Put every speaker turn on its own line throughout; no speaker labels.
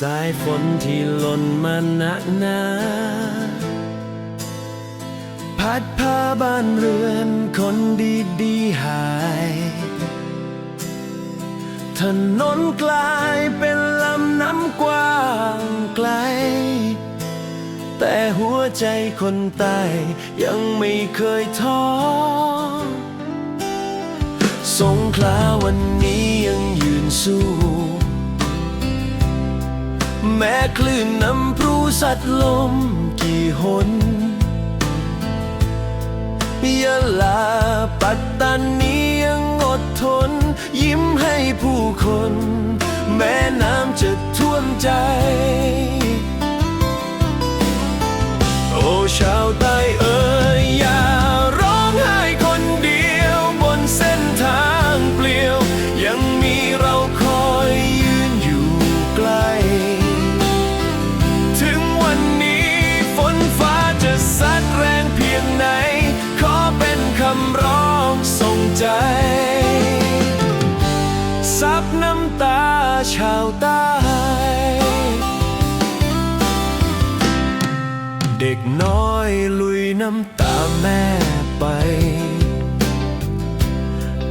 สายฝนที่หล่นมาหนักหนาพัดพาบ้านเรือนคนดีดีหาย ถนนกลายเป็นลำน้ำกว้างไกล แต่หัวใจคนใต้ยังไม่เคยท้อสงขลาวันนี้ยังยืนสู้ แม้คลื่นน้ำพรูสัดลมกี่หนยะลาปัตตานียังอดทน ยิ้มให้ผู้คน แม้น้ำจะท่วมใจ โอ้ชาวใต้เอ๋ับน้ำตาชาวใต้เด็กน้อยลุยน้ำตาแม่ไป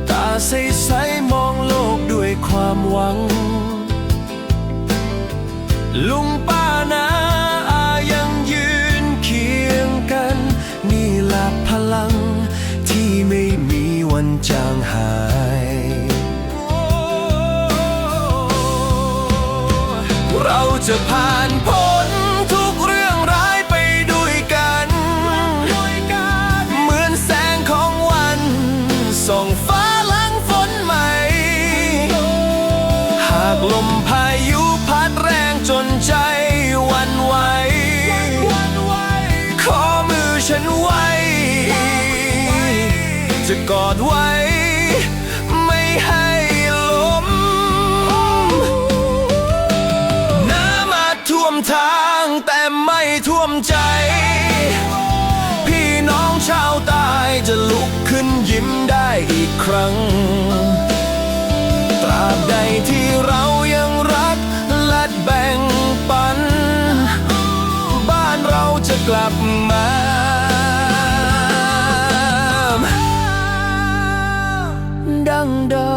ตาใสๆมองโลกด้วยความหวัง ลุงป้า จะผ่านพ้นทุกเรื่องร้ายไปด้วยกัน เหมือนแสงของวันส่องฟ้าหลังฝนใหม่ หากลมพายุพัดแรงจนใจวันไหวขอมือฉันไว้ จะกอดไว้ ทางแต่ไม่ท่วมใจ พี่น้องชาวใต้จะลุกขึ้นยิ้มได้อีกครั้ง ตราบใดที่เรายังรักและแบ่งปัน บ้านเราจะกลับมาดังเดิ